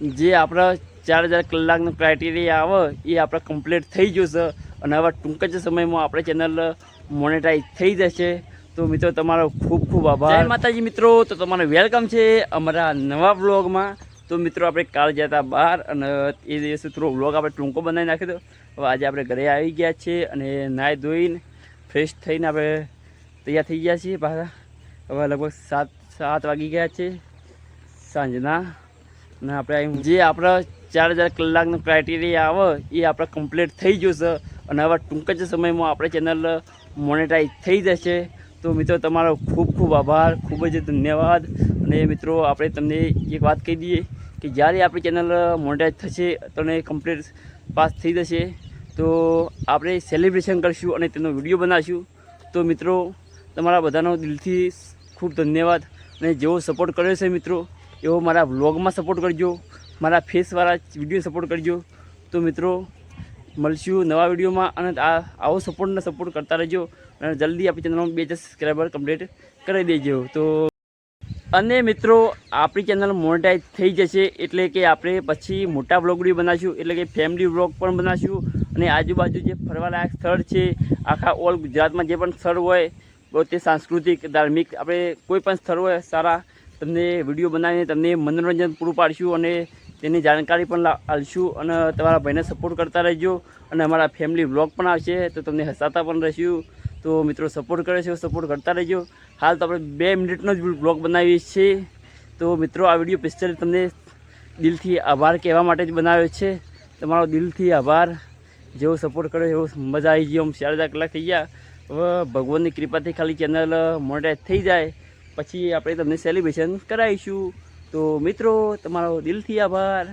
જે આપણા ચાર હજાર કલાકનો ક્રાઇટેરિયા આવે, એ આપણે કમ્પ્લીટ થઈ જશે. અને હવે ટૂંક જ સમયમાં આપણે ચેનલ મોનેટાઈઝ થઈ જશે. તો મિત્રો, તમારો ખૂબ ખૂબ આભાર. માતાજી મિત્રો, તો તમારે વેલકમ છે અમારા નવા વ્લોગમાં તો મિત્રો, આપણે કાલ હતા બહાર અને એ દિવસે થોડો વ્લોગ આપણે ટૂંકો બનાવી નાખ્યો હતો આજે આપણે ઘરે આવી ગયા છીએ અને નાહી ધોઈને ફ્રેશ થઈને આપણે તૈયાર થઈ ગયા છીએ પાછા. હવે લગભગ સાત સાત વાગી ગયા છે સાંજના. અને આપણે જે આપણા ચાર હજાર કલાકનો ક્રાઇટેરિયા આવે, એ આપણે કમ્પ્લીટ થઈ જશે અને હવે ટૂંક જ સમયમાં આપણે ચેનલ મોનેટાઈઝ થઈ જશે. તો મિત્રો, તમારો ખૂબ ખૂબ આભાર, ખૂબ જ ધન્યવાદ. અને મિત્રો, આપણે તમને એક વાત કહી દઈએ કે જ્યારે આપણી ચેનલ મોનેટાઈઝ થશે, તમને કમ્પ્લીટ પાસ થઈ જશે. તો આપણે સેલિબ્રેશન કરીશું અને તેનો વીડિયો બનાવીશું. તો મિત્રો, તમારા બધાનો દિલથી ખૂબ ધન્યવાદ. અને જેવો સપોર્ટ કર્યો છે મિત્રો એવો મારા વ્લોગમાં સપોર્ટ કરજો, મારા ફેસવાળા વીડિયો સપોર્ટ કરજો. તો મિત્રો, મળશું નવા વિડીયોમાં અને આ આવો સપોર્ટને સપોર્ટ કરતા રહેજો અને જલ્દી આપણી ચેનલમાં બે હજાર સબસ્ક્રાઈબર કમ્પ્લીટ કરી દેજો. તો અને મિત્રો, આપણી ચેનલ મોનેટાઈઝ થઈ જશે એટલે કે આપણે પછી મોટા વ્લોગ વીડિયો બનાવીશું, એટલે કે ફેમિલી વ્લોગ પણ બનાવીશું. અને આજુબાજુ જે ફરવાલાયક સ્થળ છે, આખા ઓલ ગુજરાતમાં જે પણ સ્થળ હોય તે સાંસ્કૃતિક, ધાર્મિક, આપણે કોઈ પણ સ્થળ હોય સારા તમને વીડિયો બનાવીને તમને મનોરંજન પૂરું પાડીશું અને તેની જાણકારી પણ આલશું અને તમારા ભાઈને સપોર્ટ કરતા રહેજો. અને અમારા ફેમિલી વ્લોગ પણ આવશે, તો તમને હસાતા પણ રહીશું. તો મિત્રો સપોર્ટ કરે છે સપોર્ટ કરતા રહેજો. હાલ તો આપણે બે મિનિટનો જ બ્લોગ બનાવીએ છીએ. તો મિત્રો, આ વીડિયો પિક્ચર તમને દિલથી આભાર કહેવા માટે જ બનાવ્યો છે. તમારો દિલથી આભાર. જેવો સપોર્ટ કર્યો, એવો મજા આવી ગયો. આમ ચાર હજાર કલાક થઈ ગયા. હવે ભગવાનની કૃપાથી ખાલી ચેનલ મોનેટાઈઝ થઈ જાય. પછી આપણે તમને સેલિબ્રેશન કરાવીશું. તો મિત્રો તમારો દિલથી આભાર.